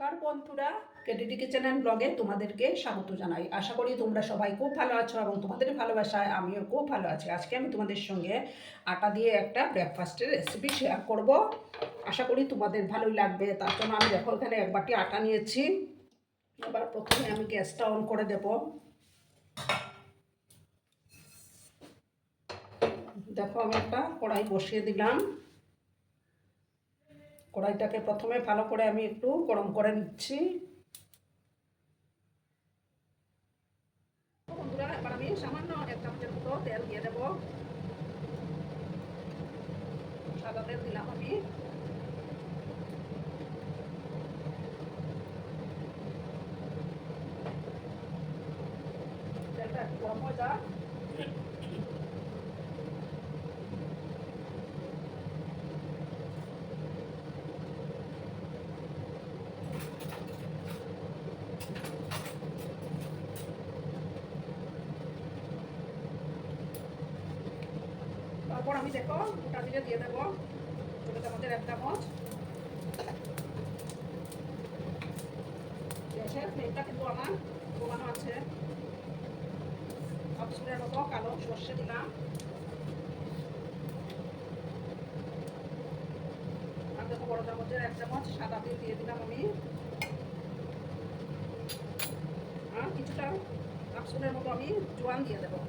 নমস্কার বন্ধুরা KDD kitchen and ব্লগে তোমাদেরকে স্বাগত জানাই। আশা করি তোমরা সবাই খুব ভালো আছো এবং তোমাদের ভালোবাসায় আমিও খুব ভালো আছি। আজকে আমি তোমাদের সঙ্গে আটা দিয়ে একটা ব্রেকফাস্টের রেসিপি শেয়ার করব। আশা করি তোমাদের ভালোই লাগবে। তার জন্য আমি দেখো, এখানে এক বাটি আটা নিয়েছি। এবার প্রথমে আমি গ্যাসটা অন করে দেব। দেখো, আমি একটা কড়াই বসিয়ে দিলাম। কড়াইটাকে প্রথমে ভালো করে আমি একটু গরম করে নিচ্ছি। সামান্য তেল দিয়ে সাদা তেল দিলাম আমি। তেলটা একটু গরম হয়ে তারপর আমি দেখো গোটা জিরে দিয়ে দেবো। ছোটো চামচের এক চামচ। গ্যাসের ফ্লেমটা কিন্তু আমার কমানো আছে। হাফ স্পুনের মতো কালো সর্ষে দিলাম। আর দেখো বড় চামচের এক চামচ সাদা তেল দিয়ে দিলাম আমি। আর কিছুটা হাফ মতো আমি জোয়ান দিয়ে দেবো।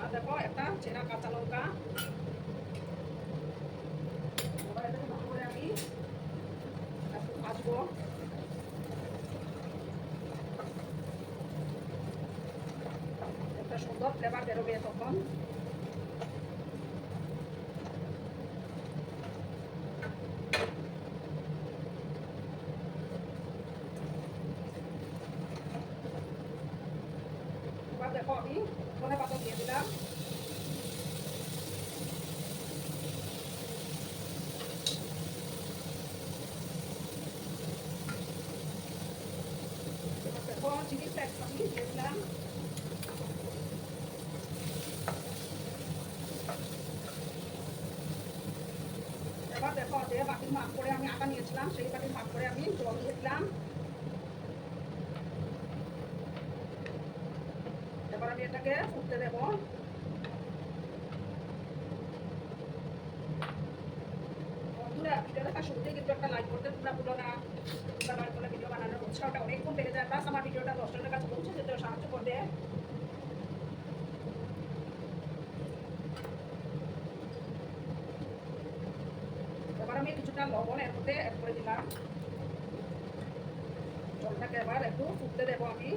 আর দেখো একটা চেরা কাঁচা লঙ্কা আমি একটু একটা সুন্দর ফ্লেভার বেরোবে তখন এবার দেখো আমি ধনে পাতা দিয়ে দিলাম এবার দেখো দিলাম এবার আমি এটাকে ফুটতে দেবো কিন্তু একটা লাইক করতে তোমরা ভুলো না। লাইক করলে উৎসাহটা অনেকক্ষণ বেড়ে যায়। প্লাস আমার ভিডিওটা দশজনের কাছে পৌঁছে যেতেও সাহায্য করবে। এবার আমি কিছুটা লবণ এর মধ্যে অ্যাড করে দিলাম। জলটাকে এবার একটু ফুটতে দেবো আমি।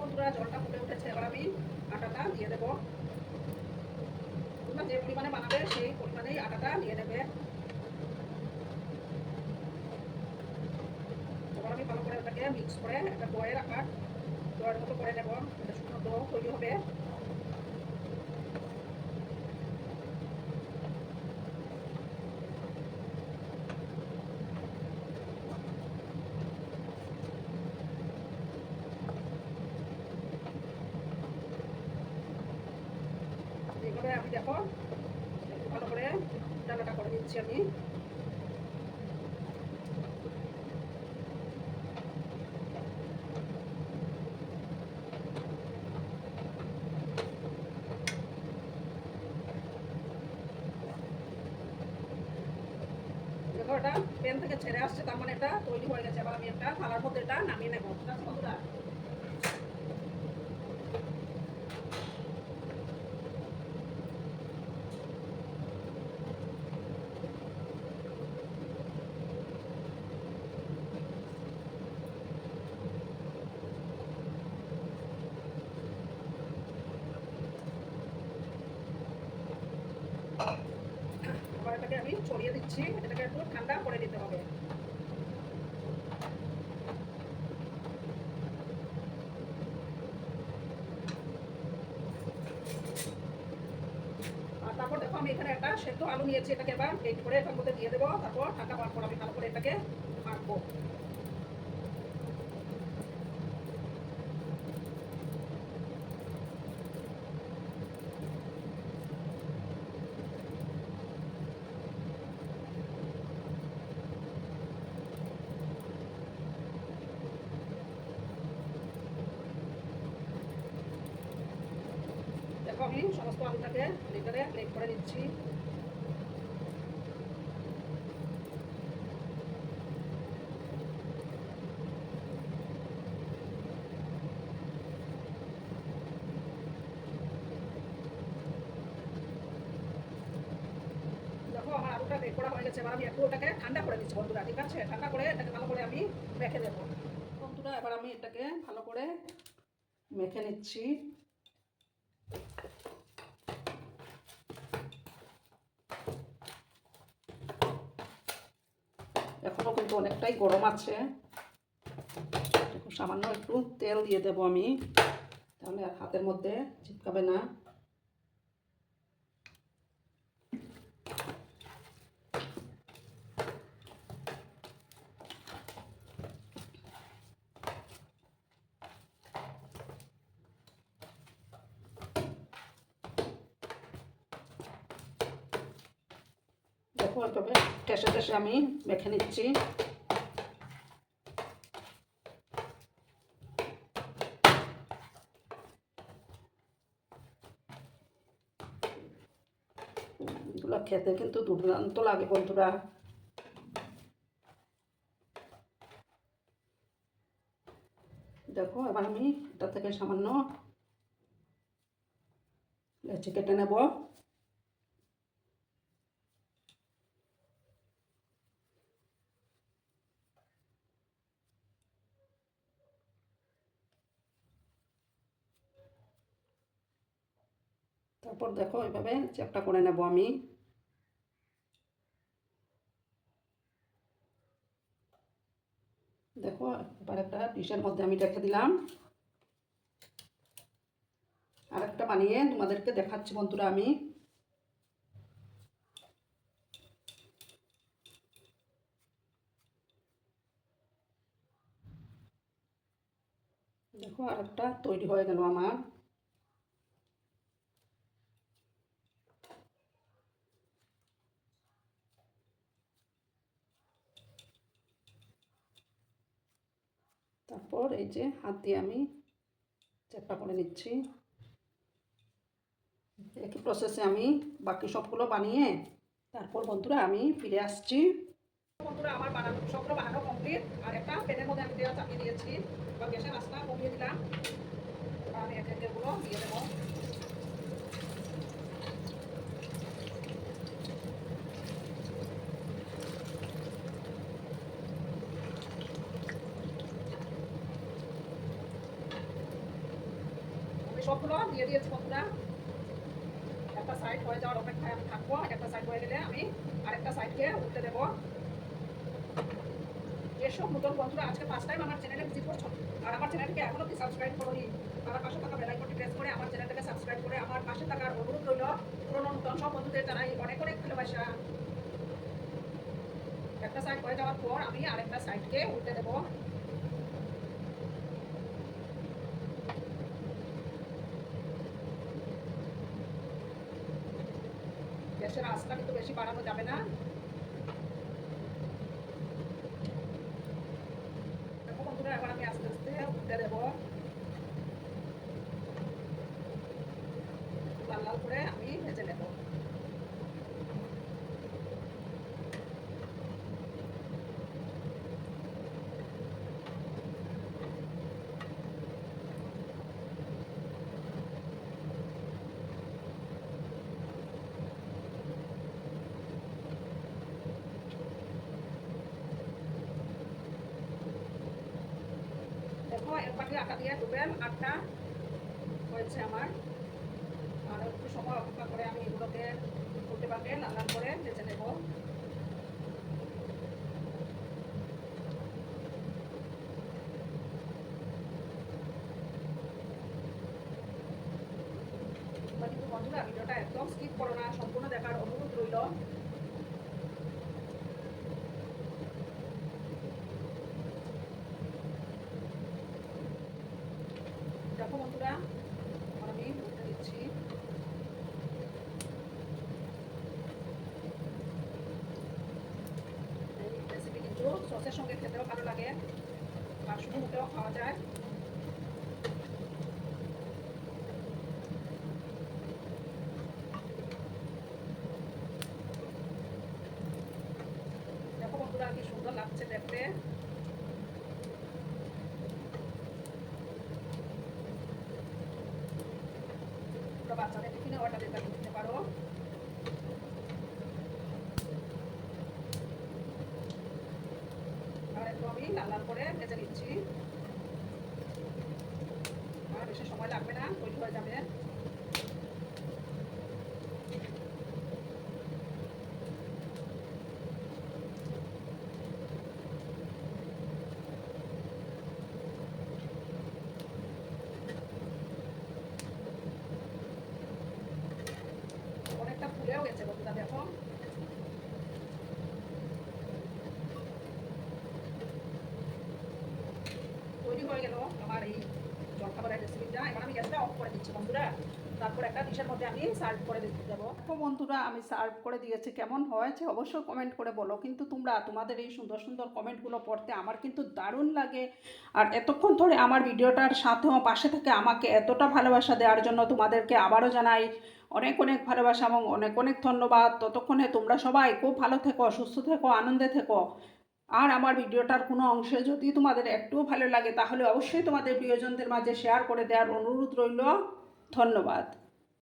বন্ধুরা, জলটা ফুটে উঠেছে। এবার আমি আটাটা দিয়ে দেবো তোমরা যে পরিমাণে বানাবে সেই আটাটা দিয়ে দেবে এবার আমি ভালো করে ওটাকে মিক্স করে একটা দইয়ের আকার দইয়ের মতো করে নেব। এটা শুকনো দো তৈরি হবে। আমি দেখো একটু ভালো করে ডালাটা করে দিচ্ছি এটা পেন থেকে ছেড়ে আসছে, তার মানে এটা তৈরি হয়ে গেছে। এবার আমি একটা থালার মধ্যে এটা নামিয়ে নেব। ঠিক আছে বন্ধুরা এবার এটাকে আমি ছড়িয়ে দিচ্ছি। এটাকে একটু ঠান্ডা করে দিতে হবে। আর তারপর দেখো আমি এখানে একটা সেদ্ধ আলু নিয়েছি। এটাকে এবার পেট করে এটার মধ্যে দিয়ে দেবো। তারপর ঠান্ডা পাওয়ার পর আমি ভালো করে এটাকে মাখবো। সমস্ত আলুটাকে ভিতরে প্লেট করে আমার আলুটা বের করা হয়ে গেছে। এবার আমি একটু ওটাকে ঠান্ডা করে দিচ্ছি বন্ধুরা, ঠিক আছে? ঠান্ডা করে এটাকে ভালো করে আমি রেখে দেবো বন্ধুরা, এবার আমি এটাকে ভালো করে মেখে নিচ্ছি। কিন্তু অনেকটাই গরম আছে। সামান্য একটু তেল দিয়ে দেবো আমি। তাহলে হাতের মধ্যে চিপকাবে না। দেখো এভাবে ঠেসে ঠেসে আমি মেখে নিচ্ছি। এগুলো খেতে কিন্তু দুর্দান্ত লাগে বন্ধুরা। দেখো, এবার আমি এটা থেকে সামান্য লেচি কেটে নেব। তারপর দেখো এইভাবে চ্যাপটা করে নেব আমি। দেখো, এবার একটা ডিশের মধ্যে আমি রেখে দিলাম। আরেকটা বানিয়ে তোমাদেরকে দেখাচ্ছি বন্ধুরা আমি। দেখো, আরেকটা তৈরি হয়ে গেল আমার তারপর এই যে হাত দিয়ে আমি চেপা করে নিচ্ছি। একই প্রসেসে আমি বাকি সবগুলো বানিয়ে তারপর বন্ধুরা আমি ফিরে আসছি। বন্ধুরা, আমার বানানো সবগুলো বানানো কমপ্লিট আর একটা প্যানের মধ্যে আমি দেওয়া চাপিয়ে দিয়েছি। বা গ্যাসের রাস্তা কমিয়ে দিলাম। আমি একে দিয়ে দেবো। সবগুলো দিয়ে দিয়েছি বন্ধুরা একটা সাইড হয়ে যাওয়ার অপেক্ষায় আমি থাকব একটা সাইড হয়ে গেলে আমি আরেকটা সাইডকে উঠতে দেবো। যেসব নতুন বন্ধুরা, আজকে ফার্স্ট টাইম আমার চ্যানেলে ভিজিট করছ? আর আমার চ্যানেলকে এখনও কি সাবস্ক্রাইব করোনি? আমার পাশে থাকা বেল আইকনটি প্রেস করে আমার চ্যানেলটাকে সাবস্ক্রাইব করে আমার পাশে থাকার অনুরোধ রইল। পুরোনো নতুন সব বন্ধুদের জানাই অনেক অনেক ভালোবাসা। একটা সাইড হয়ে যাওয়ার পর আমি আরেকটা সাইডকে উল্টে দেবো। গ্যাসের আঁচটা কিন্তু বেশি বাড়ানো যাবে না দেখো বন্ধুরা এবার আমি আস্তে আস্তে উল্টে দেবো লাল লাল করে আমি ভেজে নেব এক বাটি আটা দিয়ে ডুবেন আটটা হয়েছে আমার। আর একটু সময় অপেক্ষা করে আমি এগুলোকে করতে পারবে লাল করে ভেজে নেব। বন্ধুরা, ভিডিওটা একদম স্কিপ করো না দেখো বন্ধুরা আমি ভুট্টা দিচ্ছি। রেসিপি কিন্তু সসের সঙ্গে খেতেও ভালো লাগে, আর শুধু মুখেও খাওয়া যায়। দেখো বন্ধুরা, কি সুন্দর লাগছে দেখতে। যাবে অনেকটা ফুলেও গেছে বন্ধুরা দেখো তৈরি হয়ে গেল আমার এই তারপর একটা ডিশের মধ্যে আমি সার্ভ করে দিতে যাব তো বন্ধুরা, আমি সার্ভ করে দিয়েছি। কেমন হয়েছে অবশ্যই কমেন্ট করে বলো। কিন্তু তোমরা তোমাদের এই সুন্দর সুন্দর কমেন্টগুলো পড়তে আমার কিন্তু দারুণ লাগে। আর এতক্ষণ ধরে আমার ভিডিওটার সাথেও পাশে থেকে আমাকে এতটা ভালোবাসা দেওয়ার জন্য তোমাদেরকে আবারও জানাই অনেক অনেক ভালোবাসা এবং অনেক অনেক ধন্যবাদ। ততক্ষণে তোমরা সবাই খুব ভালো থেকো, সুস্থ থেকো, আনন্দে থেকো। আর আমার ভিডিওটার কোনো অংশে যদি তোমাদের একটুও ভালো লাগে, তাহলে অবশ্যই তোমাদের প্রিয়জনদের মাঝে শেয়ার করে দেওয়ার অনুরোধ রইল। ধন্যবাদ।